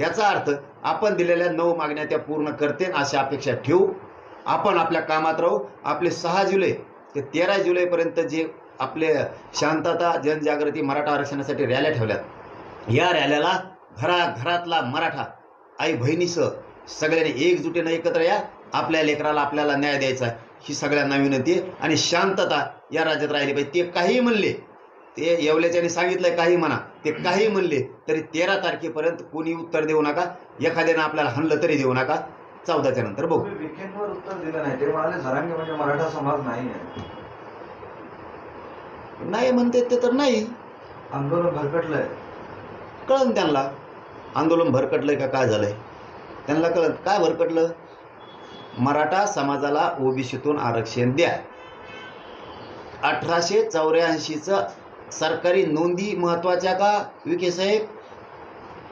याचा अर्थ आपण दिलेल्या नऊ मागण्या त्या पूर्ण करते अशी अपेक्षा ठेवू. आपण आपल्या कामात राहू. आपले सहा जुलै ते तेरा जुलैपर्यंत जे आपले शांतता जनजागृती मराठा आरक्षणासाठी रॅल्या ठेवल्यात. या रॅल्याला घराघरातला मराठा आई बहिणीसह सगळ्यांनी एकजुटीनं एकत्र या. आपल्या लेकराला आपल्याला न्याय द्यायचा ही सगळ्यांना विनंती आहे. आणि शांतता या राज्यात राहिली पाहिजे. ते काही म्हणले ते येवल्याच्याने सांगितलंय काही म्हणा. ते काही म्हणले तरी तेरा तारखेपर्यंत कोणी उत्तर देऊ नका. एखाद्यानं आपल्याला हणलं तरी देऊ नका. चौदाच्या नंतर बघू. विखेंवर उत्तर दिलं नाही ते म्हणाले झरांगे म्हणजे मराठा समाज नाही आहे. नाही म्हणते ते तर नाही. आंदोलन भरकटलंय. कळन त्यांना. आंदोलन भरकटलंय का काय झालंय? त्यांना कळत काय भरकटलं? मराठा समाजाला ओबीसीतून आरक्षण द्या. अठराशे चौऱ्याऐंशीचं सरकारी नोंदी महत्त्वाच्या का विखे साहेब?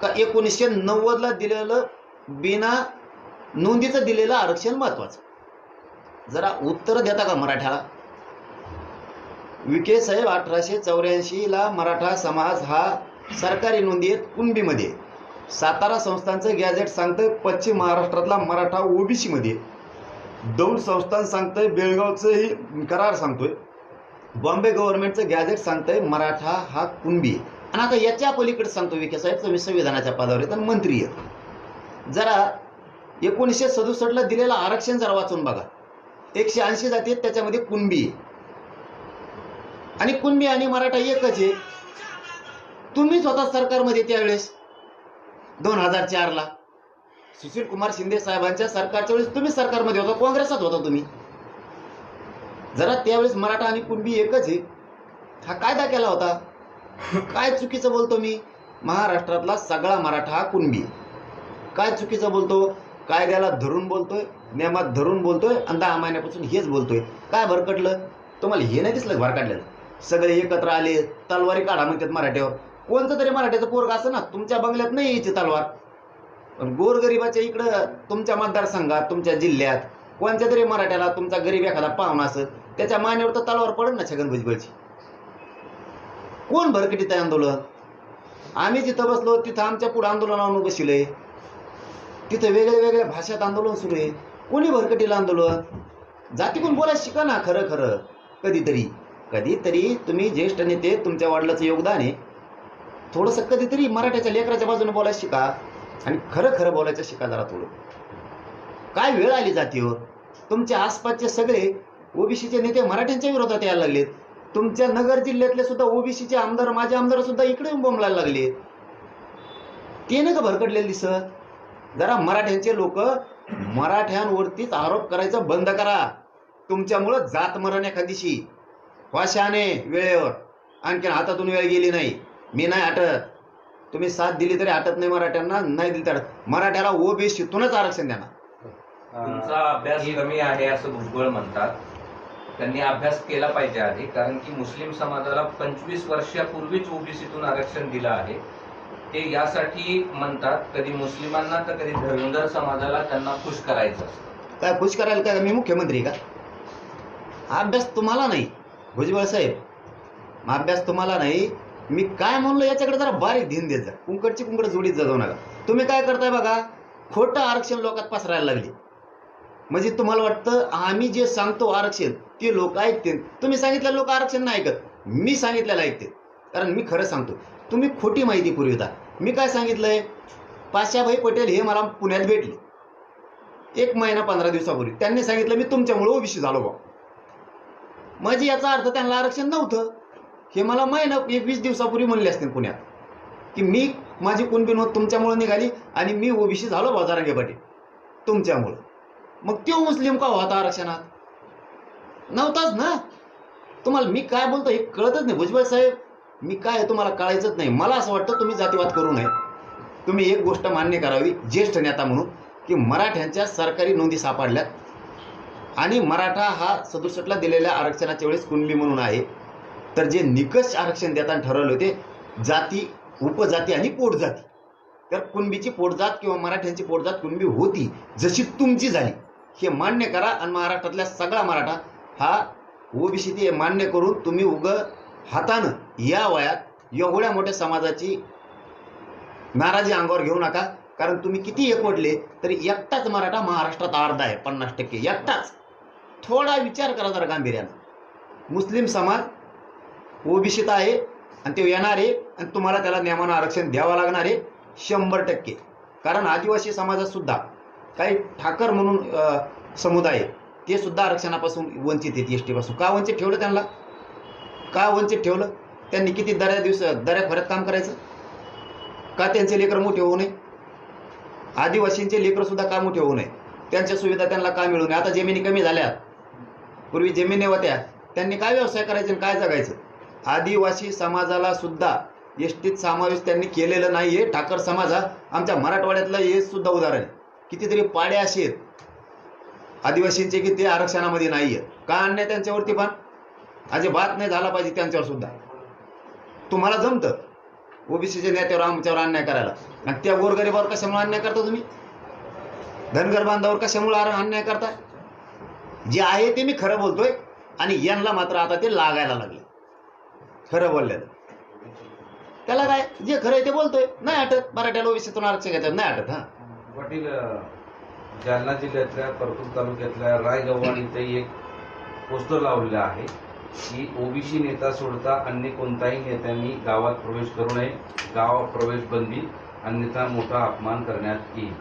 का एकोणीसशे नव्वदला दिलेलं बिना नोंदीचं दिलेलं आरक्षण महत्वाचं? जरा उत्तर देता का मराठ्याला? विखे साहेब अठराशे चौऱ्याऐंशीला मराठा समाज हा सरकारी नोंदी आहेत कुणबीमध्ये? सातारा संस्थांचं गॅझेट सांगतं पश्चिम महाराष्ट्रातला मराठा ओबीसीमध्ये. दौंड संस्थान सांगतंय बेळगावचंही करार सांगतोय. बॉम्बे गव्हर्नमेंटचं गॅझेट सांगतंय मराठा हा कुणबी आणि आता याच्या पलीकडे सांगतो विखे साहेब तुम्ही संविधानाच्या पदावर आहेत आणि मंत्री आहेत. जरा एकोणीसशे सदुसष्टला दिलेलं आरक्षण जरा वाचून बघा. एकशे ऐंशी जाती आहेत त्याच्यामध्ये कुणबी आणि कुणबी आणि मराठा एकच आहे. तुम्ही स्वतः सरकारमध्ये त्यावेळेस दोन हजार चारला. सुशील कुमार शिंदे साहेबांच्या सरकारच्या वेळेस तुम्ही सरकारमध्ये होता काँग्रेसात होता तुम्ही. जरा त्यावेळेस मराठा आणि कुणबी एकच आहे हा कायदा केला होता. काय चुकीचं बोलतो मी? महाराष्ट्रातला सगळा मराठा हा कुणबी काय चुकीचं बोलतो? कायद्याला धरून बोलतोय नियमात धरून बोलतोय आणि दहा महिन्यापासून हेच बोलतोय. काय भरकटलं? तुम्हाला हे नाही दिसलं भरकटलेलं? सगळे एकत्र आले तलवारी काढा म्हणतात मराठ्यावर कोणतं तरी मराठ्याचं पोरग असं ना तुमच्या बंगल्यात नाही यायची तलवार. पण गोरगरिबाच्या इकडं तुमच्या मतदारसंघात तुमच्या जिल्ह्यात कोणत्या तरी मराठ्याला तुमचा गरीब एखादा पाहुणा असं त्याच्या मानेवर तर तलवार पडेल ना छगन भुजबळची. कोण भरकटीत आहे आंदोलन? आम्ही जिथं बसलो तिथं आमच्या पुढे आंदोलनावर बसलोय तिथं वेगळ्या वेगळ्या भाषेत आंदोलन सुरू आहे. कोणी भरकटीला आंदोलन? जाती कोण बोलायला शिका ना खरं खरं. कधीतरी कधीतरी तुम्ही ज्येष्ठ नेते तुमच्या वडिलाचं योगदान आहे. थोडंसं कधीतरी मराठ्याच्या लेकराच्या बाजूने बोलायला शिका. आणि खरं खरं बोलायचं शिका जरा थोडं. काय वेळ आली जातीवर? तुमच्या आसपासचे सगळे ओबीसीचे नेते मराठ्यांच्या विरोधात यायला लागलेत. तुमच्या नगर जिल्ह्यातले सुद्धा ओबीसीचे आमदार माझे आमदार सुद्धा इकडे बोंबलायला लागले. ते नाही का भरकटलेले दिसत जरा मराठ्यांचे लोक मराठ्यांवरतीच आरोप करायचं बंद करा. तुमच्यामुळं जात मरण एखादीशी. वाशाने वेळेवर. आणखीन हातातून वेळ गेली नाही. मी नाही हटत तुम्ही साथ दिली तरी आटत नाही मराठ्यांना नाही दिली तर मराठ्याला ओबीसीतूनच आरक्षण देणार. तुमचा अभ्यास कमी आहे असं भुजबळ म्हणतात. त्यांनी अभ्यास केला पाहिजे आधी कारण की मुस्लिम समाजाला पंचवीस वर्षापूर्वीच ओबीसीतून आरक्षण दिलं आहे. ते यासाठी म्हणतात कधी मुस्लिमांना तर कधी धर्मदर समाजाला त्यांना खुश करायचं असतं. काय खुश करायला काय? मी मुख्यमंत्री का? हा अभ्यास तुम्हाला नाही भुजबळ साहेब. अभ्यास तुम्हाला नाही. मी काय म्हणलो याच्याकडे जरा बारीक धीन देत जा कुंकडची कुंकड जोडीत जाऊ नका. तुम्ही काय करताय बघा? खोटं आरक्षण लोकात पसरायला लागली. म्हणजे तुम्हाला वाटतं आम्ही जे सांगतो आरक्षण ते लोक ऐकतील. तुम्ही सांगितलं लोक आरक्षण नाही ऐकत. मी सांगितलेलं ऐकते कारण मी खरं सांगतो तुम्ही खोटी माहिती पुरविता मी काय सांगितलंय? पाशाभाई पटेल हे मला पुण्यात भेटले. एक महिना पंधरा दिवसापूर्वी. त्यांनी सांगितलं मी तुमच्यामुळे ओबीसी झालो बा म्हणजे याचा अर्थ त्यांना आरक्षण नव्हतं. हे मला महिना एक वीस दिवसापूर्वी म्हणले असतील पुण्यात. की मी माझी कुणबी तुमच्यामुळे निघाली आणि मी ओबीसी झालो बाजारांगे पाटील. तुमच्यामुळं. मग तो मुस्लिम का होता आरक्षणात? नव्हताच ना? तुम्हाला मी काय बोलतो हे कळतच नाही. भुजबळ साहेब मी काय आहे तुम्हाला कळायचंच नाही. मला असं वाटतं तुम्ही जातीवाद करू नये. तुम्ही एक गोष्ट मान्य करावी ज्येष्ठ नेता म्हणून की मराठ्यांच्या सरकारी नोंदी सापडल्यात. आणि मराठा हा सदुसष्टला दिलेल्या आरक्षणाच्या वेळेस कुणबी म्हणून आहे. तर जे निकष आरक्षण देताना ठरवले होते जाती उपजाती आणि पोटजाती. तर कुणबीची पोटजात किंवा मराठ्यांची पोटजात कुणबी होती जशी तुमची झाली. हे मान्य करा आणि महाराष्ट्रातल्या सगळा मराठा हा ओबीसी ते मान्य करून तुम्ही उग हातानं या वयात एवढ्या मोठ्या समाजाची नाराजी अंगावर घेऊ नका. कारण तुम्ही किती एकवटले तरी एकटाच मराठा महाराष्ट्रात अर्धा आहे पन्नास टक्के. एकटाच. थोडा विचार करा जरा गांभीर्यानं. मुस्लिम समाज ओबीसीत आहे आणि ते येणार आहे आणि तुम्हाला त्याला नियमानं आरक्षण द्यावं लागणार आहे शंभर टक्के. कारण आदिवासी समाजात सुद्धा काही ठाकर म्हणून समुदाय ते सुद्धा आरक्षणापासून वंचित आहेत एस टीपासून का वंचित ठेवलं त्यांना? का वंचित ठेवलं? त्यांनी किती दऱ्या दिवस दऱ्या खोऱ्यात काम करायचं? का त्यांचे लेकर मोठे होऊ नये? आदिवासींचे लेकर सुद्धा का मोठे होऊ नये? त्यांच्या सुविधा त्यांना का मिळू नये? आता जमिनी कमी झाल्या. पूर्वी जमिनी होत्या. त्यांनी काय व्यवसाय करायचे आणि काय जगायचं? आदिवासी समाजाला सुद्धा एसटीत समावेश त्यांनी केलेलं आहे ठाकर समाज हा आमच्या मराठवाड्यातलं हे सुद्धा उदाहरण आहे. कितीतरी पाडे असे आहेत. आदिवासींचे की ते आरक्षणामध्ये नाहीये का अन्याय त्यांच्यावरती पण? अजिबात नाही झाला पाहिजे त्यांच्यावर सुद्धा. तुम्हाला जमतं? ओबीसीच्या नेत्यावर आमच्यावर अन्याय करायला. आणि त्या गोरगरिबावर कशामुळे अन्याय करता तुम्ही? धनगर बांधावर कशामुळे अन्याय करताय जे आहे ते मी खरं बोलतोय आणि यांना मात्र आता ते लागायला लागले. खरं बोललेलं त्याला काय? जे खरं आहे ते बोलतोय. नाही आटत. मराठ्याला ओबीसीतून आरक्षण घेतात. नाही आटत हा. पाटील जालना जिल्ह्यातल्या परतूर तालुक्यातल्या रायगव्हाण इथे एक पोस्टर लावलेलं आहे की ओबीसी नेता सोडता अन्य कोणताही नेत्यांनी गावात प्रवेश करू नये. गाव प्रवेश बंदी अन्यथा मोठा अपमान करण्यात येईल.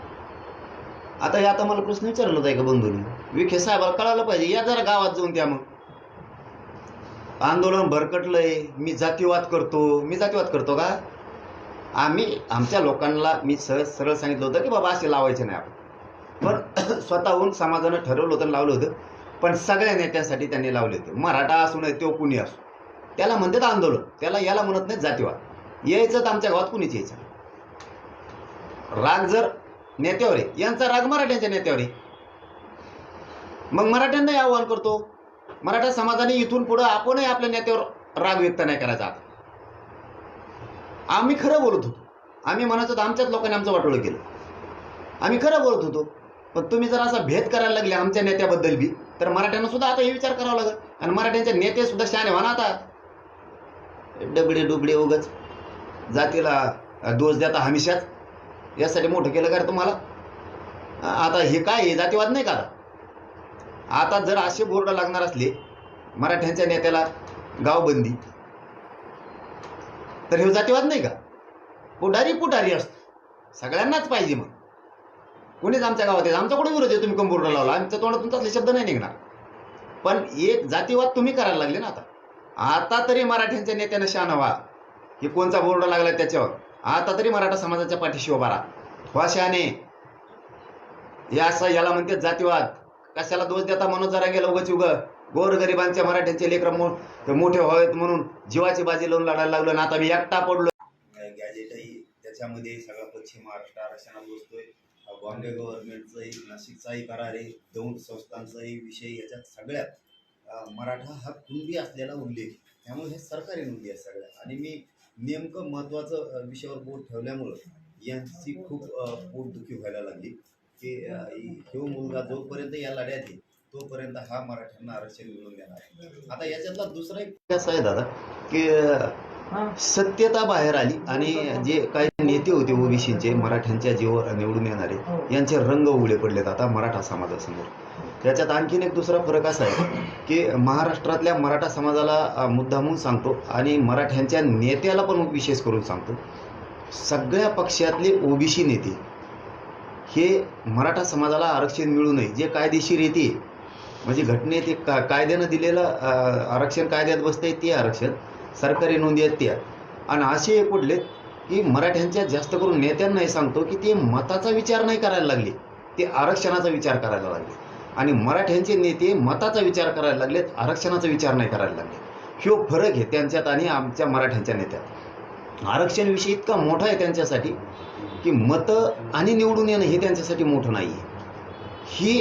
आता हे आता मला प्रश्न विचारला होता एका बंधूने. विखे साहेबाला कळालं पाहिजे या जरा गावात जाऊन त्या मग. आंदोलन भरकटलंय मी जातीवाद करतो मी जातीवाद करतो का? आम्ही आमच्या लोकांना मी सहज सरळ सांगितलं होतं की बाबा असे लावायचे नाही आपण. पण स्वतःहून समाजानं ठरवलं होतं लावलं होतं. पण सगळ्या नेत्यांसाठी त्यांनी लावले होते. मराठा असू नये तो कुणी असो. त्याला म्हणतात आंदोलन. त्याला याला म्हणत नाही जातीवाद. यायचं तर आमच्या गावात कुणीच यायचं राग जर नेत्यावर आहे यांचा राग मराठ्यांच्या नेत्यावर आहे. मग मराठ्यांनाही आव्हान करतो. मराठा समाजाने इथून पुढं आपणही आपल्या नेत्यावर राग व्यक्त नाही करायचा. आता. आम्ही खरं बोलत होतो. आम्ही म्हणत होतो आमच्याच लोकांनी आमचं वाटोळं केलं. आम्ही खरं बोलत होतो पण तुम्ही जर असा भेद करायला लागले आमच्या नेत्याबद्दल बी तर मराठ्यांना सुद्धा आता हे विचार करावा लागेल. आणि मराठ्यांचे नेते सुद्धा शहाणे म्हणा आता. डबडे डुबडे उगच. जातीला दोष देता हमेशाच. यासाठी मोठं केलं का तुम्हाला? आता हे काय हे जातीवाद नाही का आता? आता जर असे बोर्ड लागणार असले मराठ्यांच्या नेत्याला गावबंदी तर हे जातीवाद नाही का? पुढारी पुढारी असतो. सगळ्यांनाच पाहिजे मग. कोणीच आमच्या गावात आहे आमचा कुठे विरोध आहे तुम्ही कंपूर लावला. आमच्या तोंडातून तसले शब्द नाही निघणार. पण एक जातीवाद तुम्ही करायला लागले ना आता. आता तरी मराठ्यांच्या नेत्यानं शान व्हा. की कोणचा बोर्ड लागला त्याच्यावर? आता तरी मराठा समाजाच्या पाठीशी उभा राहा. व्हा शहाणे. हे असं याला म्हणते जातीवाद. कशाला दोष देता म्हणून जरा गेलं उगच उगं? गोरगरिबांच्या मराठ्यांचे लेकर मोठे व्हावेत म्हणून जीवाची बाजी लावून लढायला लागलो आणि आता मी एकटा पडलो गॅजेटही त्याच्यामध्ये सगळा पश्चिम महाराष्ट्र आरक्षणात बसतोय. बॉम्बे गव्हर्नमेंटचाही नाशिकचाही करार आहे दौंड संस्थांचाही विषय याच्यात सगळ्यात मराठा हा कुणबी असलेला उल्लेख. त्यामुळे हे सरकारी नोंदी आहे सगळ्या. आणि मी नेमकं महत्त्वाचं विषयावर बोट ठेवल्यामुळं यांची खूप पोटदुखी व्हायला लागली. की ह्यो मुलगा जोपर्यंत या लढ्यात येईल तोपर्यंत हा मराठ्यांना आरक्षण मिळवून देणार आता याच्यातला दुसरा एक असं आहे दादा की सत्यता बाहेर आली आणि जे काही नेते होते ओबीसीचे मराठ्यांच्या जीवावर निवडून येणारे यांचे रंग उघडे पडलेत आता मराठा समाजासमोर. त्याच्यात आणखीन एक दुसरा फरक असा आहे की महाराष्ट्रातल्या मराठा समाजाला मुद्दामून सांगतो आणि मराठ्यांच्या नेत्याला पण विशेष करून सांगतो. सगळ्या पक्षातले ओबीसी नेते हे मराठा समाजाला आरक्षण मिळू नये जे कायदेशीर येते म्हणजे घटनेत एक का कायद्यानं दिलेलं आरक्षण कायद्यात बसतंय ते आरक्षण. सरकारी नोंदी आहेत त्या. आणि असे एक की मराठ्यांच्या जास्त करून नेत्यांनाही सांगतो की ते मताचा विचार नाही करायला लागले. ते आरक्षणाचा विचार करायला लागले. आणि मराठ्यांचे नेते मताचा विचार करायला लागलेत आरक्षणाचा विचार नाही करायला लागले. ह्यो फरक आहे त्यांच्यात आणि आमच्या मराठ्यांच्या नेत्यात. आरक्षण विषय इतका मोठा आहे त्यांच्यासाठी की मतं आणि निवडून येणं हे त्यांच्यासाठी मोठं नाही आहे ही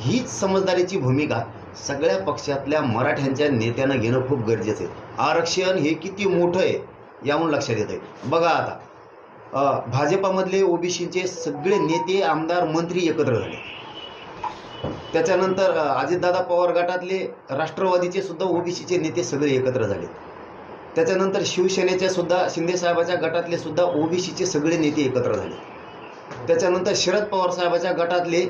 हीच समजदारीची भूमिका सगळ्या पक्षातल्या मराठ्यांच्या नेत्यानं घेणं खूप गरजेचं आहे. आरक्षण हे किती मोठं आहे याहून लक्षात येत आहे बघा आता भाजपामधले ओबीसीचे सगळे नेते आमदार मंत्री एकत्र झाले. त्याच्यानंतर अजितदादा पवार गटातले राष्ट्रवादीचे सुद्धा ओबीसीचे नेते सगळे एकत्र झाले. त्याच्यानंतर शिवसेनेच्या सुद्धा शिंदेसाहेबाच्या गटातले सुद्धा ओबीसीचे सगळे नेते एकत्र झाले. त्याच्यानंतर शरद पवार साहेबाच्या गटातले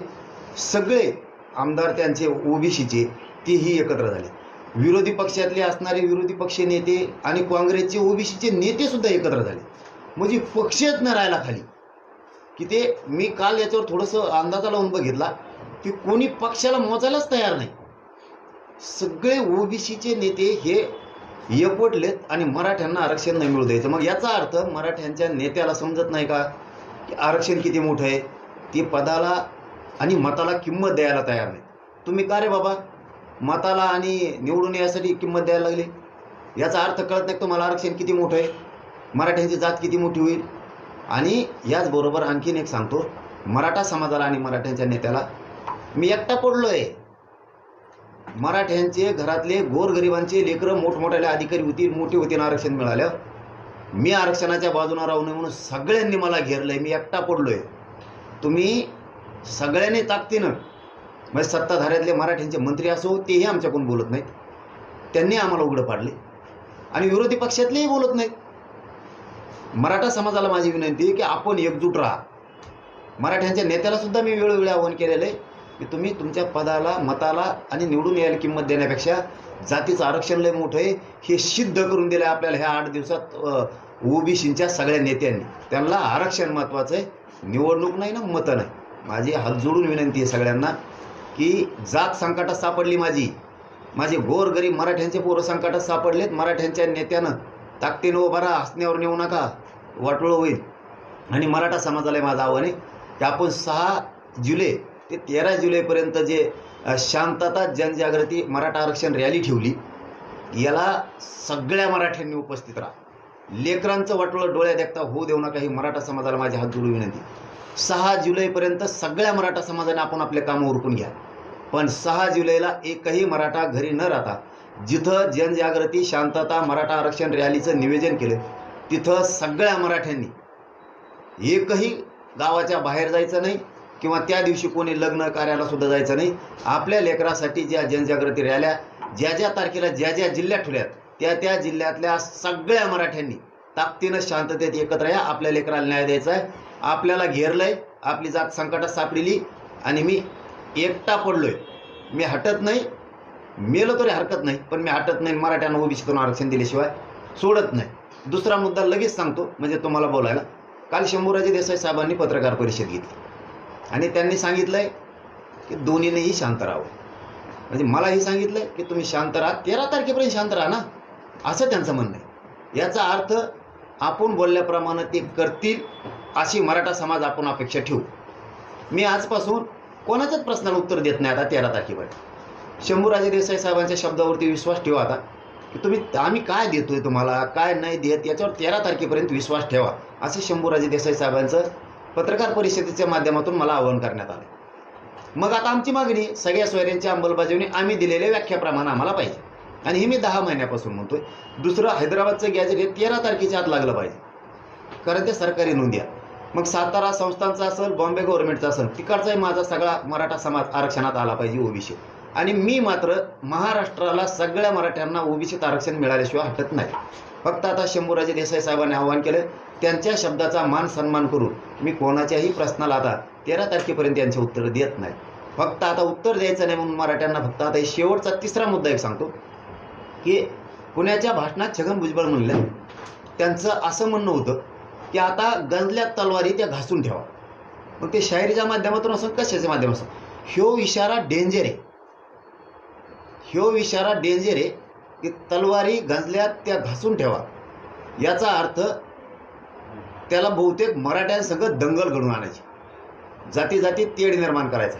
सगळे आमदार त्यांचे ओबीसीचे तेही एकत्र झाले. विरोधी पक्षातले असणारे विरोधी पक्ष नेते आणि काँग्रेसचे ओबीसीचे नेते सुद्धा एकत्र झाले. म्हणजे पक्षच न राहिला खाली. की ते मी काल याच्यावर थोडंसं अंदाजा लावून बघितला की कोणी पक्षाला मोजायलाच तयार नाही. सगळे ओबीसीचे नेते हे एकवटलेत आणि मराठ्यांना आरक्षण नाही मिळू द्यायचं. मग याचा अर्थ मराठ्यांच्या नेत्याला समजत नाही का? की आरक्षण किती मोठं आहे? ते पदाला आणि मताला किंमत द्यायला तयार नाही तुम्ही का रे बाबा? मताला आणि निवडून यासाठी किंमत द्यायला लागली? याचा अर्थ कळत नाही तुम्हाला? आरक्षण किती मोठं आहे? मराठ्यांची जात किती मोठी होईल? आणि याचबरोबर आणखीन एक सांगतो. मराठा समाजाला आणि मराठ्यांच्या नेत्याला मी एकटा पडलो आहे मराठ्यांचे घरातले गोरगरिबांचे लेकरं मोठमोठ्याले अधिकारी होतील मोठे होतील आरक्षण मिळालं. मी आरक्षणाच्या बाजूने राहू नये म्हणून सगळ्यांनी मला घेरलं आहे मी एकटा पडलो आहे तुम्ही सगळ्यांनी ताकदीनं म्हणजे सत्ताधाऱ्यातले मराठ्यांचे मंत्री असो तेही आमच्याकडून बोलत नाहीत. त्यांनी आम्हाला उघडं पाडले आणि विरोधी पक्षातलेही बोलत नाहीत. मराठा समाजाला माझी विनंती आहे की आपण एकजूट राहा. मराठ्यांच्या नेत्याला सुद्धा मी वेळोवेळी आवाहन केलेलं आहे की तुम्ही तुमच्या पदाला मताला आणि निवडून यायला किंमत देण्यापेक्षा जातीचं आरक्षण लय मोठं आहे. हे सिद्ध करून दिलं आहे आपल्याला ह्या आठ दिवसात ओबीसीच्या सगळ्या नेत्यांनी. त्यांना आरक्षण महत्त्वाचं आहे. निवडणूक नाही ना मतं नाही. माझी हात जोडून विनंती आहे सगळ्यांना की जात संकटात सापडली माझी. माझे गोरगरीब मराठ्यांचे पोरं संकटात सापडलेत. मराठ्यांच्या नेत्यानं ताकदीनं उभा राहा हसण्यावर नेऊ नका. वाटोळं होईल. आणि मराठा समाजाला माझं आव्हान आहे. की आपण सहा जुलै ते तेरा जुलैपर्यंत जे शांतता जनजागृती मराठा आरक्षण रॅली ठेवली याला सगळ्या मराठ्यांनी उपस्थित राहा. लेकरांचं वाटोळं डोळ्या देखता होऊ देऊ नका ही मराठा समाजाला माझी हात जोडून विनंती सहा जुलैपर्यंत सगळ्या मराठा समाजाने आपण आपले कामं उरकून घ्या. पण सहा जुलैला एकही मराठा घरी न राहता जिथं जनजागृती शांतता मराठा आरक्षण रॅलीचं निवेदन केलं तिथं सगळ्या मराठ्यांनी एकही गावाच्या बाहेर जायचं नाही किंवा त्या दिवशी कोणी लग्न कार्याला सुद्धा जायचं नाही. आपल्या लेकरासाठी ज्या जनजागृती रॅल्या ज्या ज्या तारखेला ज्या ज्या जिल्ह्यात ठेवल्यात त्या त्या जिल्ह्यातल्या सगळ्या मराठ्यांनी ताकदीनं शांततेत एकत्र या. आपल्या लेकराला न्याय द्यायचा आहे. आपल्याला घेरलंय आपली जात संकटात सापडली आणि मी एकटा पडलोय. मी हटत नाही मेलो तरी हरकत नाही पण मी हटत नाही मराठ्यांना ओबीसीतून आरक्षण दिल्याशिवाय सोडत नाही. दुसरा मुद्दा लगेच सांगतो म्हणजे तुम्हाला बोलायला. काल शंभूराजे देसाई साहेबांनी पत्रकार परिषद घेतली. आणि त्यांनी सांगितलंय की दोन्हीनेही शांत राहावं. म्हणजे मलाही सांगितलंय की तुम्ही शांत राहा. तेरा तारखेपर्यंत शांत राहा ना. असं त्यांचं म्हणणं आहे. याचा अर्थ आपण बोलल्याप्रमाणे ते करतील अशी मराठा समाज आपण अपेक्षा ठेवू. मी आजपासून कोणाच्याच प्रश्नाला उत्तर देत नाही आता तेरा तारखेपर्यंत शंभूराजे देसाई साहेबांच्या शब्दावरती विश्वास ठेवा आता. की तुम्ही आम्ही काय देतोय तुम्हाला काय नाही देत याच्यावर तेरा तारखेपर्यंत विश्वास ठेवा असे शंभूराजे देसाई साहेबांचं पत्रकार परिषदेच्या माध्यमातून मला आवाहन करण्यात आलं. मग आता आमची मागणी सगळ्या सोयऱ्यांची अंमलबजावणी आम्ही दिलेल्या व्याख्याप्रमाणे आम्हाला पाहिजे. आणि हे मी दहा महिन्यापासून म्हणतोय. दुसरं हैदराबादचं गॅजेट हे तेरा तारखेच्या आत लागलं पाहिजे. कारण ते सरकारी नोंदी आहे मग सातारा संस्थांचा असेल बॉम्बे गव्हर्नमेंटचा असेल तिकडचाही माझा सगळा मराठा समाज आरक्षणात आला पाहिजे ओबीसी. आणि मी मात्र महाराष्ट्राला सगळ्या मराठ्यांना ओबीसीत आरक्षण मिळाल्याशिवाय हटत नाही. फक्त आता शंभूराजे देसाई साहेबांनी आवाहन केलं त्यांच्या शब्दाचा मान सन्मान करून मी कोणाच्याही प्रश्नाला आता तेरा तारखेपर्यंत यांचे उत्तर देत नाही. फक्त आता उत्तर द्यायचं नाही म्हणून मराठ्यांना फक्त आता हे शेवटचा तिसरा मुद्दा एक सांगतो की पुण्याच्या भाषणात छगन भुजबळ म्हणलं. त्यांचं असं म्हणणं होतं की आता गंजल्या तलवारी त्या घासून ठेवा. मग ते शायरीच्या माध्यमातून असो कशाच्या माध्यमातून ह्यो इशारा डेंजर आहे. ह्यो इशारा डेंजर आहे की तलवारी गंजल्या त्या घासून ठेवा. याचा अर्थ त्याला बहुतेक मराठ्यांसंग दंगल घडून आणायची. जाती जाती तेढ निर्माण करायचा.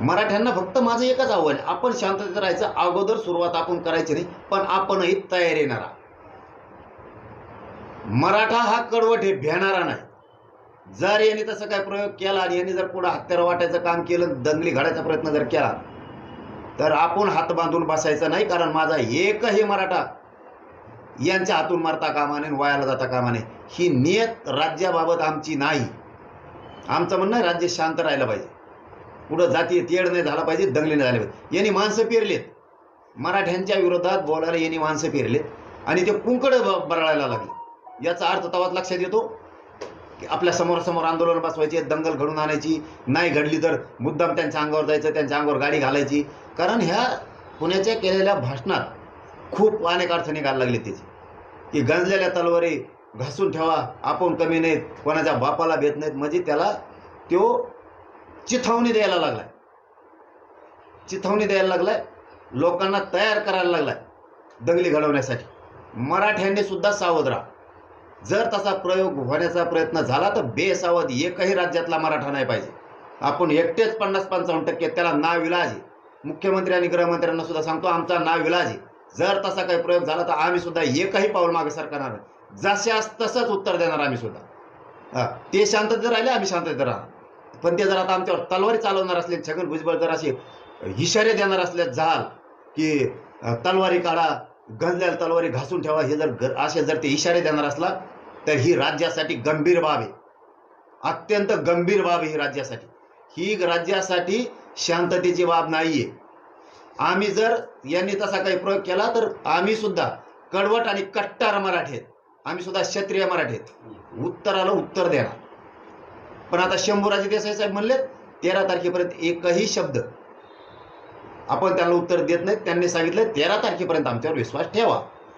मराठ्यांना फक्त माझं एकच आव्हान आपण शांततेत राहायचं. अगोदर सुरुवात आपण करायची नाही. पण आपणही तयार येणारा. मराठा हा कडवट हे भेणारा नाही. जर यांनी तसं काय प्रयोग केला आणि यांनी जर पुढे हत्यार वाटायचं काम केलं दंगली घडायचा प्रयत्न जर केला तर आपण हात बांधून बसायचं नाही कारण माझा एकही मराठा यांच्या हातून मारता कामा नये आणि वायाला जाता कामा नये. ही नियत राज्याबाबत आमची नाही. आमचं म्हणणं आहे, राज्य शांत राहिलं पाहिजे. पुढं जाती तेढ नाही झाला पाहिजे दंगली नाही झाले पाहिजे. यांनी माणसं पेरलेत. मराठ्यांच्या विरोधात बोलायला यांनी माणसं पेरलेत. आणि ते कुंकड ब- बरळायला लागले. याचा अर्थ तवाच लक्षात येतो की आपल्यासमोर समोर आंदोलन बसवायचे दंगल घडून आणायची नाही घडली तर मुद्दाम त्यांच्या अंगावर जायचं त्यांच्या अंगावर गाडी घालायची. कारण ह्या पुण्याच्या केलेल्या भाषणात खूप अनेक अर्थ निघायला लागले त्याचे. की गंजलेल्या तलवारी घासून ठेवा आपण कमी नाहीत कोणाच्या बापाला भेट नाहीत म्हणजे त्याला तो चिथावणी द्यायला लागलाय. चिथावणी द्यायला लागलाय लोकांना तयार करायला लागलाय दंगली घडवण्यासाठी. मराठ्यांनी सुद्धा सावध राहा. जर तसा प्रयोग होण्याचा प्रयत्न झाला तर बेसावध एकही राज्यातला मराठा नाही पाहिजे. आपण एकटेच पन्नास पंचावन्न टक्के त्याला नाव विलाज आहे. मुख्यमंत्री आणि गृहमंत्र्यांना सुद्धा सांगतो आमचा नाव विलाज आहे. जर तसा काही प्रयोग झाला तर आम्ही सुद्धा एकही पाऊल मागे सरकारणार जशास तसंच उत्तर देणार आम्ही सुद्धा. हा ते शांततेत राहिले आम्ही शांततेत राहणार. पण ते जर आता आमच्यावर तलवारी चालवणार असले छगन भुजबळ जर असे इशारे देणार असले झाल की तलवारी काढा गंजलेल्या तलवारी घासून ठेवा. हे जर असे जर ते इशारे देणार असला तर ही राज्यासाठी गंभीर बाब आहे. अत्यंत गंभीर बाब आहे ही राज्यासाठी. ही राज्यासाठी शांततेची बाब नाहीये. आम्ही जर यांनी तसा काही प्रयोग केला तर आम्ही सुद्धा कडवट आणि कट्टार मराठी आहेत. आम्ही सुद्धा क्षत्रिय मराठी आहेत. उत्तराला उत्तर देणार. पण आता शंभूराजे देसाई साहेब म्हणले तेरा तारखेपर्यंत एकही शब्द आपण त्यांना उत्तर देत नाहीत. त्यांनी सांगितलं तेरा तारखेपर्यंत आमच्यावर विश्वास ठेवा.